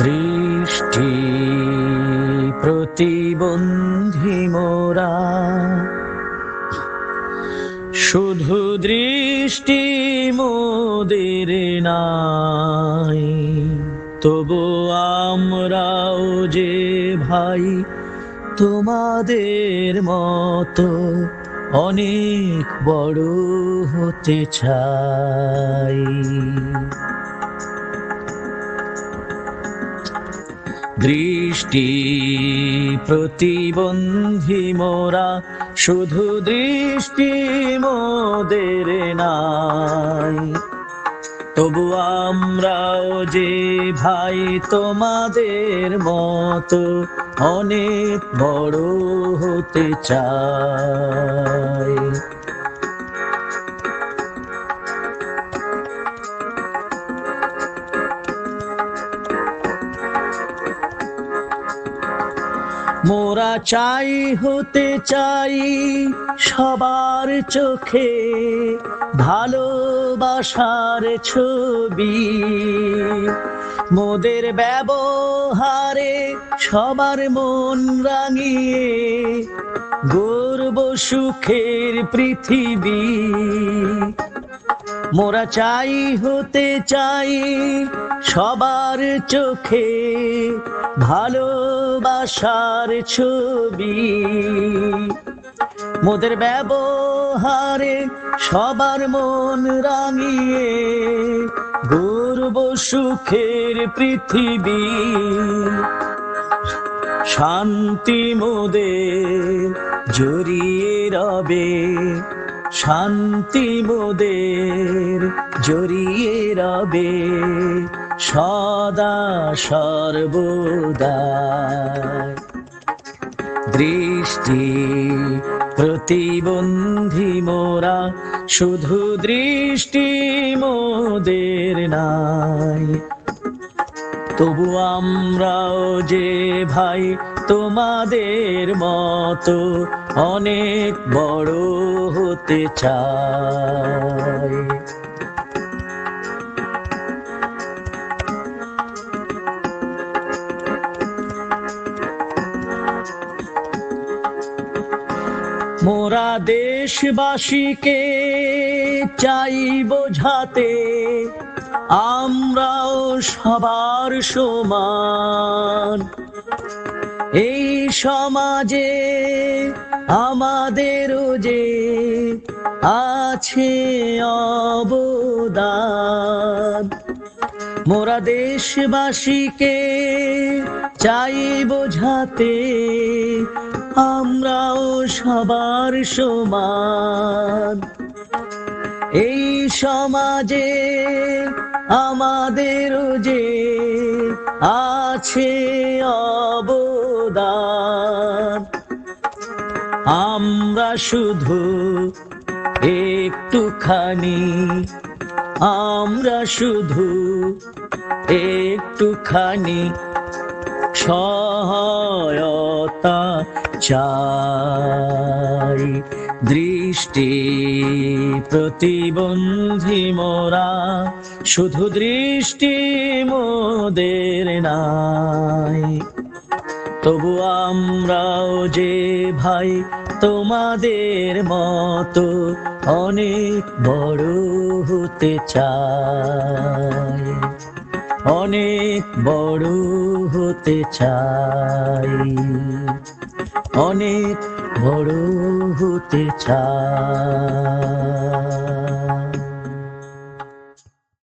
দৃষ্টি প্রতিবন্ধী মোরা। শুধু দৃষ্টি মোদের নাই, তবু আমরাও যে ভাই, তোমাদের মতো অনেক বড় হতে চাই। দৃষ্টি প্রতিবন্ধী মোরা, শুধু দৃষ্টি মোদের নাই। তবু আমরাও যে ভাই তোমাদের মতো, অনেক বড় হতে চাই। মোরা চাই, হতে চাই সবার চোখে ভালোবাসার ছবি। মোদের ব্যবহারে সবার মন রাঙিয়ে গর্ব সুখের পৃথিবী। মোরা চাই, হতে চাই সবার চোখে ভালোবাসার ছবি। মোদের ব্যবহারে সবার মন রাঙিয়ে গর্ব সুখের পৃথিবী। শান্তি মোদের জড়িয়ে রবে, শান্তি মোদের জড়িয়ে রবে। সদা সর্বদা দৃষ্টি প্রতিবন্ধী মোরা, শুধু দৃষ্টি মোদের নাই। তবু আমরাও যে ভাই, তোমাদের মতো অনেক বড় হতে চাই। মোরা দেশবাসীকে চাই বোঝাতে, আমরাও সবার সমান। এই সমাজে আমাদেরও যে আছে অবদান। মোরা দেশবাসীকে চাই বোঝাতে আমরাও সবার সমান। এই সমাজে আমাদেরও যে আছে অবদান। আমরা শুধু একটুখানি, আমরা শুধু একটুখানি সহায়তা চাই। দৃষ্টি প্রতিবন্ধী মোরা, শুধু দৃষ্টি মোদের নাই। তবু আমরাও যে ভাই, তোমাদের মতো অনেক বড় হতে চাই। অনেক বড় হতে চাই। অনেক বড় হতে চায়।